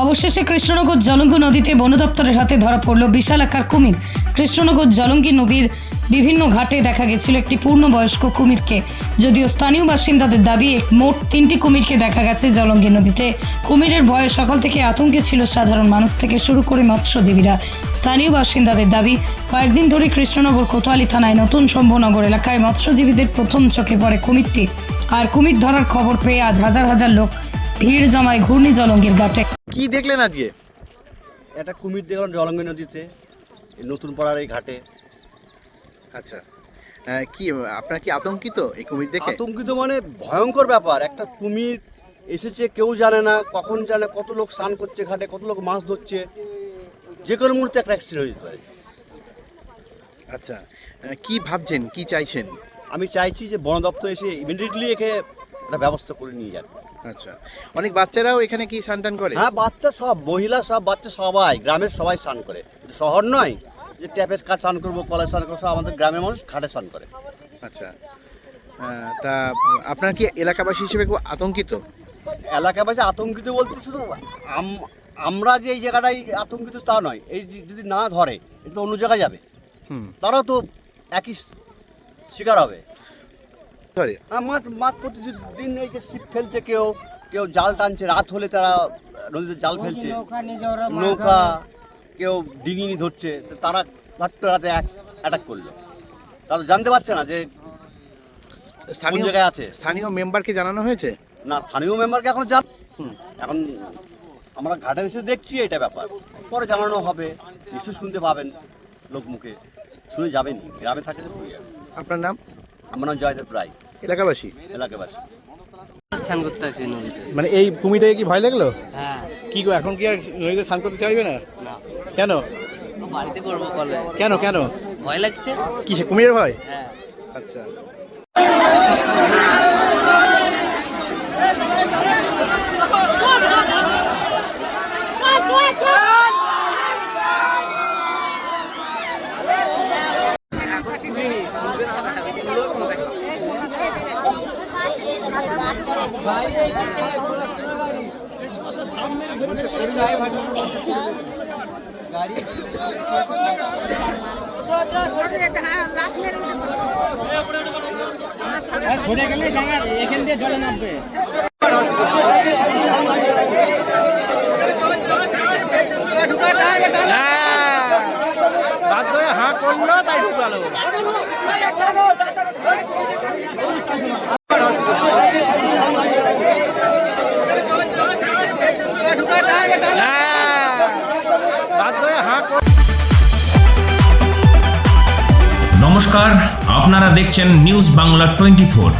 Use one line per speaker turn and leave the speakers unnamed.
অবশেষে কৃষ্ণনগর জলঙ্গি নদীতে বন দপ্তরের হাতে ধরা পড়ল বিশাল আকার কুমির। কৃষ্ণনগর জলঙ্গি নদীর বিভিন্ন ঘাটে দেখা গেছিল একটি পূর্ণবয়স্ক কুমিরকে। যদিও স্থানীয় বাসিন্দাদের দাবি, মোট তিনটি কুমিরকে দেখা গেছে জলঙ্গি নদীতে। কুমিরের ভয়ে সকাল থেকে আতঙ্কে ছিল সাধারণ মানুষ থেকে শুরু করে মৎস্যজীবীরা। স্থানীয় বাসিন্দাদের দাবি, কয়েকদিন ধরে কৃষ্ণনগর কোতোয়ালি থানায় নতুন শম্ভুনগর এলাকায় মৎস্যজীবীদের প্রথম চোখে পড়ে কুমিরটি। আর কুমির ধরার খবর পেয়ে আজ হাজার হাজার লোক ভিড় জমায় ঘূর্ণি জলঙ্গির ঘাটে।
কি দেখলেন আজকে?
একটা কুমির দেখলাম জলঙ্গি নদীতে এই নতুন পাড়ার এই ঘাটে।
আচ্ছা। আহ, কি আপনার কি আতঙ্কিত এই কুমির দেখে?
আতঙ্কিত মানে ভয়ঙ্কর ব্যাপার। একটা কুমির এসেছে কেউ জানে না কখন জানে কত লোক স্নান করছে ঘাটে কত লোক মাছ ধরছে। যে কোনো মুহূর্তে একটা অ্যাক্সিডেন্ট হয়ে যেতে পারে।
আচ্ছা। আহ, কি ভাবছেন কি চাইছেন?
আমি চাইছি যে বন দপ্তর এসে ইমিডিয়েটলি একে একটা ব্যবস্থা করে নিয়ে যাবে
আচ্ছা। অনেক বাচ্চারাও এখানে কি স্নান করে?
হ্যাঁ বাচ্চা সব মহিলা সব বাচ্চা সবাই গ্রামের সবাই স্নান করে। শহর নয় যে ট্যাপের কাজ স্নান করব কলেজ স্নান করব আমাদের গ্রামের মানুষ ঘাটে স্নান করে।
আচ্ছা। তা আপনার কি এলাকাবাসী হিসেবে খুব আতঙ্কিত?
এলাকাবাসী আতঙ্কিত বলতে শুধু আম- আমরা যে এই জায়গাটায় আতঙ্কিত তা নয় এই যদি না ধরে এটা অন্য জায়গায় যাবে
হুম।
তারাও তো একই শিকার হবে।
ধরে
আর মাছ মাছ প্রতিদিন এই যে ছিপ ফেলছে কেউ কেউ জাল টানছে রাত হলে তারা নদীতে জাল ফেলছে। নৌকা কেউ ডিঙি ধরছে তো তারা করে রাতে অ্যাটাক করল। তারা জানতে পারছে না যে কোন
স্থানীয়
জায়গায় আছে।
স্থানীয় মেম্বারকে জানানো হয়েছে?
না স্থানীয় মেম্বারকে এখন জান এখন আমরা ঘাটে এসে দেখছি এটা ব্যাপার। পরে জানানো হবে নিশ্চয়ই শুনতে পাবেন লোক মুখে শুনে যাবেন গ্রামে থাকলে শুনে যাবেন।
আপনার নাম?
আমার নাম জয়দেব রায়।
এলাকাবাসী?
এলাকাবাসী।
স্নান করতে আসি নদীতে।
মানে এই ভূমিটাকে কি ভয় লাগল?
হ্যাঁ।
কি গো, এখন কি আর নদীতে স্নান করতে চাইবে না?
না।
কেন?
বাড়িতে করব কলে।
কেন কেন?
ভয় লাগছে।
কিসে কুমিরের ভয়?
হ্যাঁ।
আচ্ছা। বাধ্য হয়ে হাঁ করল তাই ঢুকালো।
নমস্কার আপনারা দেখছেন নিউজ বাংলা টোয়েন্টি ফোর